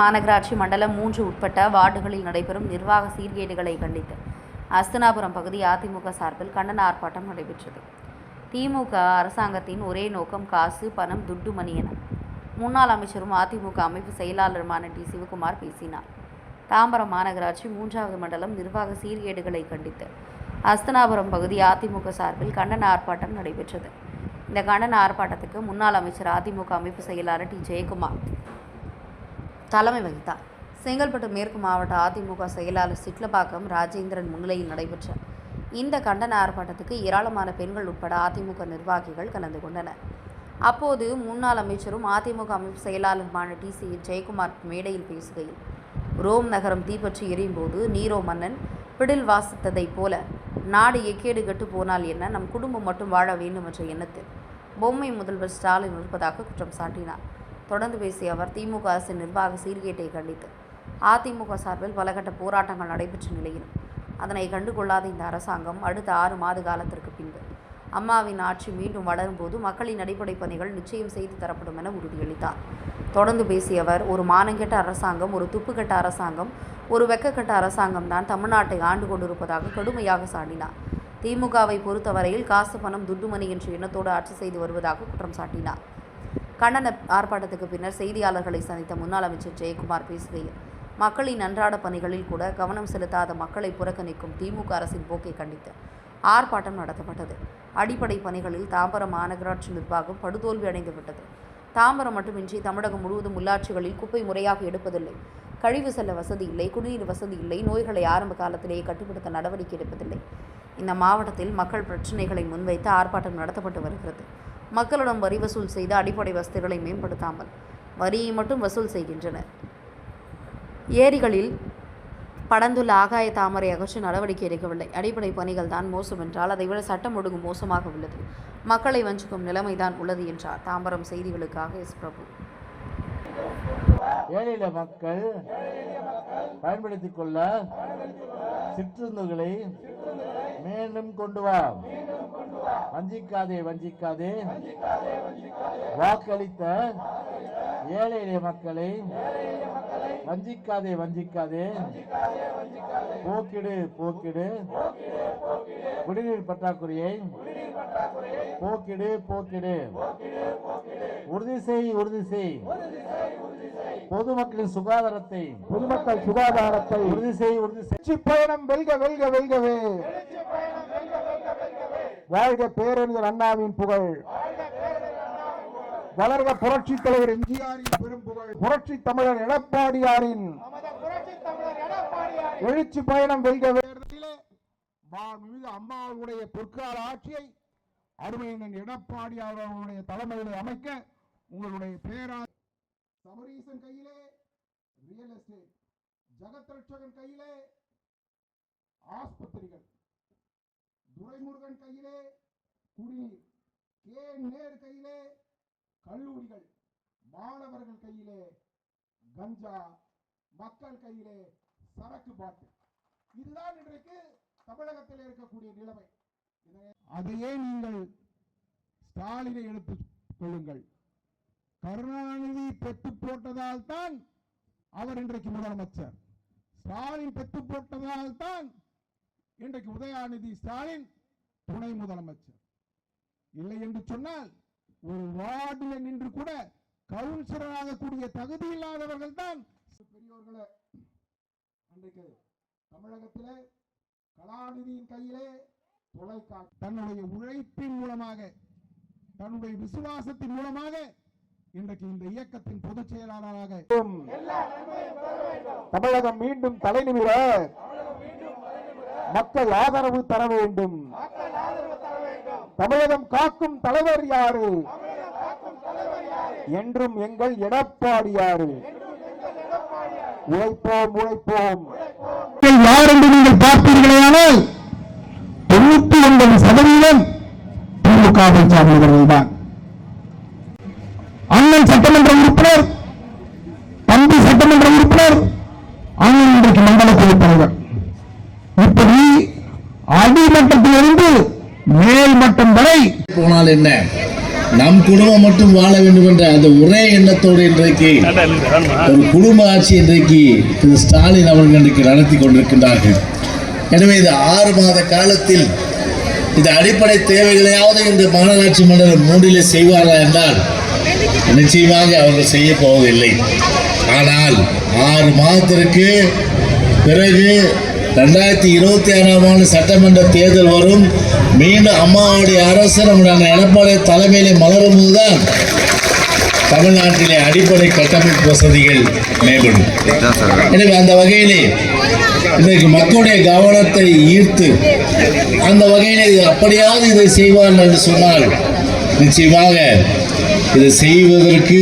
மாநகராட்சி மண்டலம் மூன்று உட்பட்ட வார்டுகளில் நடைபெறும் நிர்வாக சீர்கேடுகளை கண்டித்து அஸ்தனாபுரம் பகுதி அதிமுக சார்பில் கண்டன ஆர்ப்பாட்டம் நடைபெற்றது. திமுக அரசாங்கத்தின் ஒரே நோக்கம் காசு பணம் துட்டு மணி என. முன்னாள் அமைச்சரும் அதிமுக அமைப்பு செயலாளருமான டி. சிவகுமார் பேசினார். தாம்பரம் மாநகராட்சி மூன்றாவது மண்டலம் நிர்வாக சீர்கேடுகளை கண்டித்து அஸ்தனாபுரம் பகுதி அதிமுக சார்பில் கண்டன ஆர்ப்பாட்டம் நடைபெற்றது. இந்த கண்டன ஆர்ப்பாட்டத்துக்கு முன்னாள் அமைச்சர் அதிமுக அமைப்பு செயலாளர் டி. ஜெயக்குமார் தலைமை வகித்தார். செங்கல்பட்டு மேற்கு மாவட்ட அதிமுக செயலாளர் சிட்லபாக்கம் ராஜேந்திரன் முன்னிலையில் நடைபெற்ற இந்த கண்டன ஆர்ப்பாட்டத்துக்கு ஏராளமான பெண்கள் உட்பட அதிமுக நிர்வாகிகள் கலந்து கொண்டனர். அப்போது முன்னாள் அமைச்சரும் அதிமுக அமைப்பு செயலாளருமான டி சி ஜெயக்குமார் மேடையில் பேசுகையில் ரோம் நகரம் தீப்பற்றி எரியும் போது நீரோ மன்னன் பிடில் வாசித்ததைப் போல நாடு எக்கேடு கெட்டு போனால் என்ன? நம் குடும்பம் மட்டும் வாழ வேண்டும் என்ற எண்ணத்தில் பொம்மை முதல்வர் ஸ்டாலின் இருப்பதாக குற்றம் சாட்டினார். தொடர்ந்து பேசிய அவர் திமுக அரசின் நிர்வாக சீர்கேட்டை கண்டித்து அதிமுக சார்பில் பலகட்ட போராட்டங்கள் நடைபெற்ற நிலையிலும் அதனை கண்டுகொள்ளாத இந்த அரசாங்கம் அடுத்த ஆறு மாத காலத்திற்கு பின்பு அம்மாவின் ஆட்சி மீண்டும் வளரும்போது மக்களின் அடிப்படை பணிகள் நிச்சயம் செய்து தரப்படும் என உறுதியளித்தார். தொடர்ந்து பேசிய அவர் ஒரு மானங்கெட்ட அரசாங்கம் ஒரு துப்புக்கெட்ட அரசாங்கம் ஒரு வெக்கக்கெட்ட அரசாங்கம் தான் தமிழ்நாட்டை ஆண்டு கொண்டிருப்பதாக கடுமையாக சாடினார் திமுகவை பொறுத்தவரையில் காசு பணம் துட்டுமணி என்ற எண்ணத்தோடு ஆட்சி செய்து வருவதாக குற்றம் சாட்டினார். கண்டன ஆர்ப்பாட்டத்துக்கு பின்னர் செய்தியாளர்களை சந்தித்த முன்னாள் அமைச்சர் ஜெயக்குமார் பேசுகையில் மக்களின் அன்றாட பணிகளில் கூட கவனம் செலுத்தாத மக்களை புறக்கணிக்கும் திமுக அரசின் போக்கை கண்டித்து ஆர்ப்பாட்டம் நடத்தப்பட்டது. அடிப்படை பணிகளில் தாம்பரம் மாநகராட்சி நிர்வாகம் படுதோல்வி அடைந்துவிட்டது தாம்பரம் மட்டுமின்றி தமிழகம் முழுவதும் உள்ளாட்சிகளில் குப்பை முறையாக எடுப்பதில்லை. கழிவு செல்ல வசதி இல்லை குடிநீர் வசதி இல்லை நோய்களை ஆரம்ப காலத்திலேயே கட்டுப்படுத்த நடவடிக்கை எடுப்பதில்லை. இந்த மாவட்டத்தில் மக்கள் பிரச்சினைகளை முன்வைத்து ஆர்ப்பாட்டம் நடத்தப்பட்டு வருகிறது. மக்களிடம் வரி வசூல் செய்து அடிப்படை வசதிகளை மேம்படுத்தாமல் வரியை மட்டும் வசூல் செய்கின்றனர். ஏரிகளில் படந்துள்ள ஆகாய தாமரை அகற்ற நடவடிக்கை எடுக்கவில்லை. அடிப்படை பணிகள் தான் மோசம் என்றால் அதை விட சட்டம் ஒழுங்கு மோசமாக உள்ளது. மக்களை வஞ்சிக்கும் நிலைமை தான் உள்ளது என்றார் தாம்பரம் செய்திகளுக்காக எஸ். பிரபு. ஏழையில மக்கள் பயன்படுத்திக் கொள்ள சிற்றுந்துகளை மீண்டும் கொண்டு வா. வஞ்சிக்காதே வஞ்சிக்காதே. வாக்களித்த ஏழை எளிய மக்களை வஞ்சிக்காதே வஞ்சிக்காதே. போக்கிடு போக்கிடு. குடிநீர் பற்றாக்குறையை போக்கிடு போக்கிடு. உறுதி செய் உறுதி செய். பொதுமக்களின் சுகாதாரத்தை பொதுமக்கள் சுகாதாரத்தை உறுதி செய் உறுதி செய். பயணம் வெல்க வெல்க வெல்கவே. வாழ்க பேரறிஞர் அண்ணாவின் புகழ். வளர்க புரட்சி தலைவர் எம்ஜிஆரின் பெரும் புகழ். புரட்சி தமிழர் எடப்பாடியாரின் எழுச்சி பயணம் வெல்க வேண்டிலே மாண்புமிகு அம்மாவுடைய பொற்கால ஆட்சியை அருமையினன் எடப்பாடியார் அவர்களுடைய தலைமையிலே அமைக்க உங்களுடைய பேரா சமரீசன் கையிலே ரியல் எஸ்டேட் ஜெகத் ரட்சகன் கையிலே ஆஸ்பத்திரிகள். துரைமுருகன் கையிலே குடிநீர் கே நேர் கையிலே கல்லூரிகள் மாணவர்கள் கையிலே கஞ்சா மக்கள் கையிலே சரக்கு பாட்டு. இதுதான் இன்றைக்கு தமிழகத்தில் இருக்கக்கூடிய நிலைமை. அதையே நீங்கள் ஸ்டாலினை எடுத்துக் கொள்ளுங்கள். கருணாநிதி பெற்று போட்டதால் தான் அவர் இன்றைக்கு முதலமைச்சர். ஸ்டாலின் பெத்து போட்டதால் தான் இன்றைக்கு உதயாநிதி ஸ்டாலின் துணை முதலமைச்சர். இல்லை என்று சொன்னால் ஒரு வார்டில் நின்று கூட கவுன்சிலராக கூடிய தகுதி இல்லாதவர்கள் தான் பெரியோர்களே அன்றைக்கு தமிழகத்திலே கலாநிதியின் கையிலே தொலைக்காட்சி தன்னுடைய உழைப்பின் மூலமாக தன்னுடைய விசுவாசத்தின் மூலமாக இன்றைக்கு இந்த இயக்கத்தின் பொதுச் செயலாளராக தமிழகம் மீண்டும் தலைநிமிர மக்கள் ஆதரவு தர வேண்டும். தமிழகம் காக்கும் தலைவர் யாரு? என்றும் எங்கள் எடப்பாடியாரு உழைப்போம் உழைப்போம். யார் என்று நீங்கள் பார்த்தீர்களானால் தொண்ணூத்தி ஒன்பது சதவீதம் திமுகவை சார்ந்தவர்கள் தான் அண்ணன் சட்டமன்ற உறுப்பினர் தம்பி சட்டமன்ற உறுப்பினர் அண்ணன் இன்றைக்கு மண்டல குழு தலைவர் இப்படி என்றால் என்ன? நம் குடும்பம் மட்டும் வாழ வேண்டும் என்ற அந்த ஒரே எண்ணத்தோடு இன்றைக்கு ஒரு குடும்ப ஆட்சி இன்றைக்கு திரு ஸ்டாலின் அவர்கள் இன்றைக்கு நடத்தி கொண்டிருக்கின்றார்கள். எனவே இந்த ஆறு மாத காலத்தில் இந்த அடிப்படை தேவைகளையாவது இந்த மாநகராட்சி மண்டலம் மூன்றிலே செய்வார்களா என்றால் நிச்சயமாக அவர்கள் செய்ய போவதில்லை. ஆனால் ஆறு மாதத்திற்கு பிறகு ரெண்டாயிரத்தி இருபத்தி ஆறாம் ஆண்டு சட்டமன்ற தேர்தல் வரும். மீண்டும் அம்மாவுடைய அரசு நம்முடைய எடப்பாடி தலைமையிலே மலரும் போதுதான் தமிழ்நாட்டிலே அடிப்படை கட்டமைப்பு வசதிகள் மேம்படும். எனவே அந்த வகையிலே இன்றைக்கு மக்களுடைய கவனத்தை ஈர்த்து அந்த வகையில் இது அப்படியாவது இதை செய்வார்கள் என்று சொன்னால் நிச்சயமாக இதை செய்வதற்கு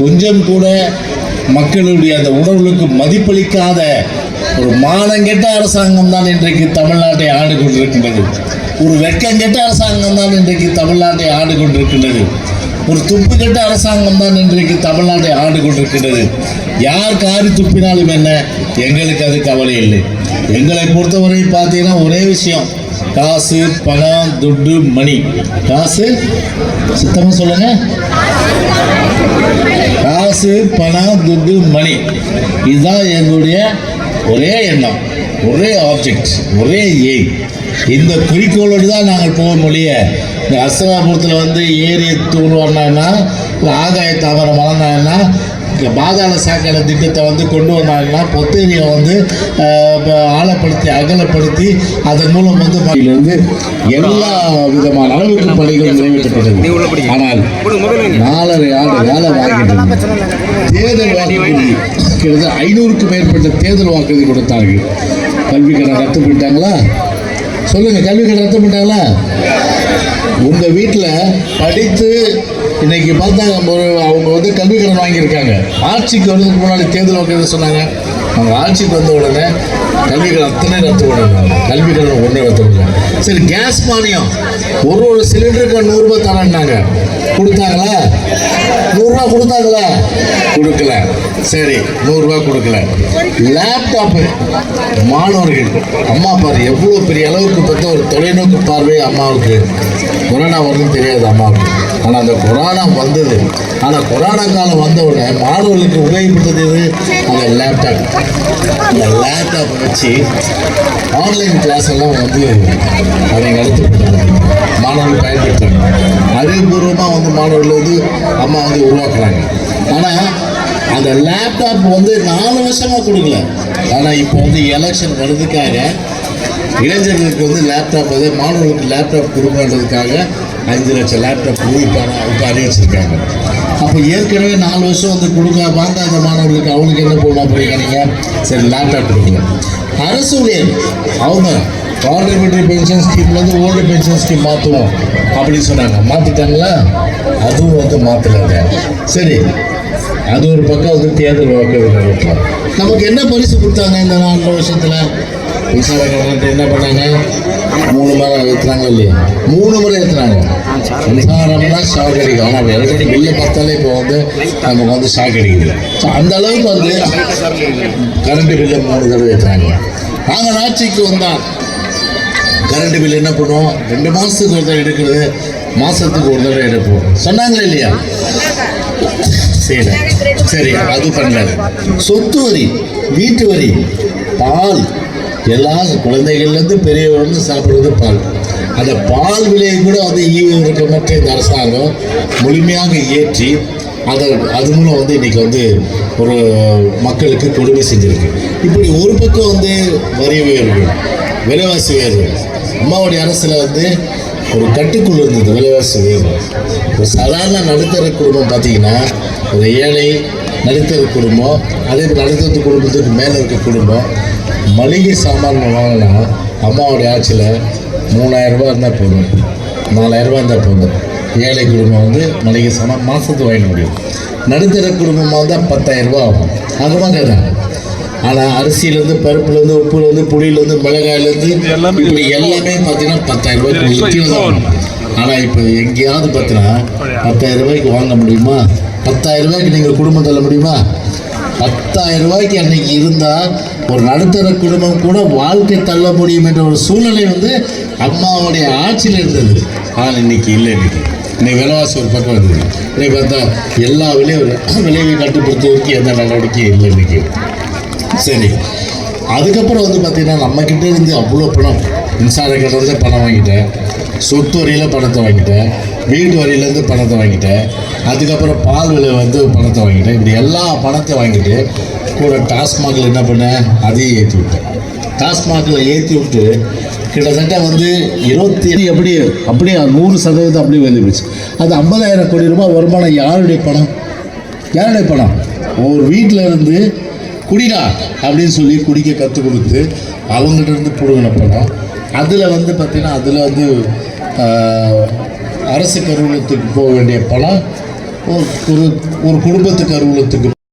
கொஞ்சம் கூட மக்களுடைய அந்த உணர்வுகளுக்கு மதிப்பளிக்காத ஒரு மானங்கெட்ட அரசாங்கம் தான் இன்றைக்கு தமிழ்நாட்டை ஆண்டு கொண்டிருக்கின்றது ஒரு வெட்கங்கெட்ட அரசாங்கம் தான் இன்றைக்கு தமிழ்நாட்டை ஆண்டு கொண்டிருக்கின்றது ஒரு துப்பு கெட்ட அரசாங்கம் தான் இன்றைக்கு தமிழ்நாட்டை ஆண்டு கொண்டிருக்கின்றது யார் காரி துப்பினாலும் என்ன? எங்களுக்கு அது கவலை இல்லை. எங்களை பொறுத்தவரை பார்த்தீங்கன்னா ஒரே விஷயம். காசு பணம் துட்டு மணி. காசு சுத்தமாக சொல்லுங்க. காசு பணம் துட்டு மணி. இதுதான் எங்களுடைய ஒரே எண்ணம் ஒரே ஆப்ஜெக்ட் ஒரே எய்ம் இந்த குறிக்கோளோடு தான் நாங்கள் போக மொழிய இந்த அஸ்தனாபுரத்தில் வந்து ஏரி தூர் இல்லை ஆகாய தாமரை வளர்ந்தாங்கன்னா இந்த பாதாள சாக்கடை திட்டத்தை வந்து கொண்டு வந்தாங்கன்னா பொத்தேரியை வந்து ஆழப்படுத்தி அகலப்படுத்தி அதன் மூலம் வந்து இருந்து எல்லா விதமான அளவுக்கு பணிகள் நிறைவேற்றப்பட்டது. ஆனால் நாலரை ஆண்டு வேலை வாங்கிட்டு தேர்தல் வாக்குறுதி கிட்டத்தட்ட ஐநூறுக்கு மேற்பட்ட தேர்தல் வாக்குறுதி கொடுத்தார்கள். கல்வி கடன் ரத்து பண்ணிட்டாங்களா? சொல்லுங்கள் கல்வி கடன் ரத்து பண்ணிட்டாங்களா? உங்கள் வீட்டில் படித்து இன்னைக்கு பார்த்தாங்க அவங்க வந்து கல்வி கடன் வாங்கியிருக்காங்க. ஆட்சிக்கு வர்றதுக்கு முன்னாடி தேர்தல் வாக்குறுதி சொன்னாங்க. அவங்க ஆட்சிக்கு வந்த உடனே கல்வி கடன் அத்தனை ரத்து பண்ணுறாங்க கல்வி கடன் ஒன்றே ரத்து பண்ணுறாங்க சரி கேஸ் மானியம். ஒரு ஒரு சிலிண்டருக்கு நூறுரூபா தரேன்னாங்க. கொடுத்தாங்களா? நூறுரூவா கொடுத்தாங்களா? கொடுக்கல. சரி நூறுரூவா கொடுக்கல. லேப்டாப்பு மாணவர்கள். அம்மா பாரு எவ்வளோ பெரிய அளவுக்கு பார்த்தா ஒரு தொலைநோக்கு பார்வை அம்மாவுக்கு. கொரோனா வருதுன்னு தெரியாது அம்மாவுக்கு. ஆனால் அந்த கொரோனா வந்தது. ஆனால் கொரோனா காலம் வந்தவுடனே மாணவர்களுக்கு உபயோகப்படுத்தது எது? அந்த லேப்டாப் அந்த லேப்டாப் வச்சு ஆன்லைன் கிளாஸ் எல்லாம் வந்து அதை நடத்தப்பட்டாங்க மாணவர்கள் பயன்படுத்துறாங்க. அறிவுபூர்வமாக வந்து மாணவர்கள் வந்து அம்மா வந்து உருவாக்குறாங்க. ஆனால் அந்த லேப்டாப் வந்து நாலு வருஷமாக கொடுக்கல. ஆனால் இப்போ வந்து எலெக்ஷன் வர்றதுக்காக இளைஞர்களுக்கு வந்து லேப்டாப் வந்து மாணவர்களுக்கு லேப்டாப் கொடுக்கன்றதுக்காக அஞ்சு லட்சம் லேப்டாப் இப்போ இப்போ அறிவிச்சிருக்காங்க அப்போ ஏற்கனவே நாலு வருஷம் வந்து கொடுக்க வாங்காத மாணவர்களுக்கு அவங்களுக்கு என்ன போடணும் அப்படிங்கிறீங்க சரி லேப்டாப் கொடுக்கல அரசு ஊழியர் அவங்க கான்ட்ரிபியூட்டரி பென்ஷன் ஸ்கீம்லேருந்து ஓல்டு பென்ஷன் ஸ்கீம் மாற்றுவோம் அப்படின்னு சொன்னாங்க. மாற்றிட்டாங்களா அதுவும் வந்து மாற்றலைங்க சரி. அது ஒரு பக்கம் வந்து தேர்தல் வாக்குறுதி நமக்கு என்ன பரிசு கொடுத்தாங்க இந்த நாலு வருஷத்தில்? மின்சாரக்காரன்ட்டு என்ன பண்ணாங்க? மூணு முறை ஏற்றுறாங்க இல்லையா? மூணு முறை ஏற்றுறாங்க மின்சாரம்னா ஷாக் அடிக்கும். ஆனால் எலக்ட்ரிக் பில்லை பார்த்தாலே இப்போ வந்து நமக்கு வந்து ஷாக் அடிக்குது. ஸோ அந்த அளவுக்கு வந்து கரண்ட் பில்லை மூணு தடவை ஏற்றுறாங்க நாங்கள் ஆட்சிக்கு வந்தால் கரண்ட் பில் என்ன பண்ணுவோம்? ரெண்டு மாதத்துக்கு ஒரு தடவை எடுக்கிறது மாதத்துக்கு ஒரு தடவை எடுப்போம். சொன்னாங்களே இல்லையா? சரி சரி அது பண்ணல சொத்து வரி வீட்டு வரி பால். எல்லா குழந்தைகள்லேருந்து பெரியவர்கள் சாப்பிட்றது பால். அந்த பால் விலையை கூட வந்து ஈவு இருக்க இந்த அரசாங்கம். முழுமையாக ஏற்றி அதை அது மூலம் வந்து இன்றைக்கி வந்து ஒரு மக்களுக்கு கொடுமை செஞ்சுருக்கு. இப்படி ஒரு பக்கம் வந்து வரி உயர்வு விலைவாசி உயர்வு. அம்மாவுடைய அரசில் வந்து ஒரு கட்டுக்குள் இருந்தது விலைவாசி உயர்வு. ஒரு சாதாரண நடுத்தர குடும்பம் பார்த்தீங்கன்னா ஒரு ஏழை நடுத்தர குடும்பம் அதே மாதிரி நடுத்தர குடும்பத்துக்கு மேலே இருக்க குடும்பம் மளிகை சாமான் வாங்கினா அம்மாவுடைய ஆட்சியில் மூணாயிரம் ரூபா இருந்தால் போதும். நாலாயிரம் இருந்தால் போதும். ஏழை குடும்பம் வந்து மளிகை சாமான் மாதத்துக்கு வாங்க முடியும். நடுத்தர குடும்பமாக இருந்தால் பத்தாயிரம் ரூபாய் ஆகும். அதுதான் கேட்டாங்க ஆனால் அரிசியிலேருந்து பருப்புலேருந்து உப்புலேருந்து புளியிலேருந்து மிளகாயிலேருந்து இப்படி எல்லாமே பார்த்தீங்கன்னா பத்தாயிரம் ரூபாய்க்கு விற்கிறது ஆனால் இப்போ எங்கேயாவது பார்த்தீங்கன்னா பத்தாயிரம் ரூபாய்க்கு வாங்க முடியுமா? பத்தாயிரம் ரூபாய்க்கு நீங்கள் குடும்பம் தள்ள முடியுமா? பத்தாயிரம் ரூபாய்க்கு அன்னைக்கு இருந்தால் ஒரு நடுத்தர குடும்பம் கூட வாழ்க்கை தள்ள முடியும் என்ற ஒரு சூழ்நிலை வந்து அம்மாவுடைய ஆட்சியில் இருந்தது. ஆனால் இன்னைக்கு இல்லை இன்னைக்கு. இன்னைக்கு விலைவாசி ஒரு பக்கம் வந்தது இன்னைக்கு பார்த்தா எல்லா விலையும் விலையை கட்டுப்படுத்துவதற்கு எந்த நடவடிக்கையும் இல்லை இன்னைக்கு. சரி. அதுக்கப்புறம் வந்து பார்த்திங்கன்னா நம்மக்கிட்ட இருந்து அவ்வளோ பணம் மின்சார கட்டணத்தை பணம் வாங்கிட்டேன். சொத்து வரியில் பணத்தை வாங்கிட்டேன். வீட்டு வரியிலேருந்து பணத்தை வாங்கிட்டேன். அதுக்கப்புறம் பால் விலை வந்து பணத்தை வாங்கிட்டேன். இப்படி எல்லா பணத்தை வாங்கிட்டு கூட டாஸ்மாகில் என்ன பண்ணேன்? அதையும் ஏற்றி விட்டேன். டாஸ்மாகில் ஏற்றி விட்டு கிட்டத்தட்ட வந்து இருபத்தி அப்படியே அப்படியே நூறு சதவீதம் அப்படியே வந்து போச்சு. அது ஐம்பதாயிரம் கோடி ரூபாய் வருமானம் யாருடைய பணம்? யாருடைய பணம்? ஒரு வீட்டில் இருந்து குடிடா அப்படின்னு சொல்லி குடிக்க கற்றுக் கொடுத்து அவங்ககிட்ட இருந்து பிடுங்கின படம் அதில் வந்து பார்த்திங்கன்னா அதில் வந்து அரசு கருவூலத்துக்கு போக வேண்டிய பணம் ஒரு ஒரு ஒரு குடும்பத்து கருவூலத்துக்கு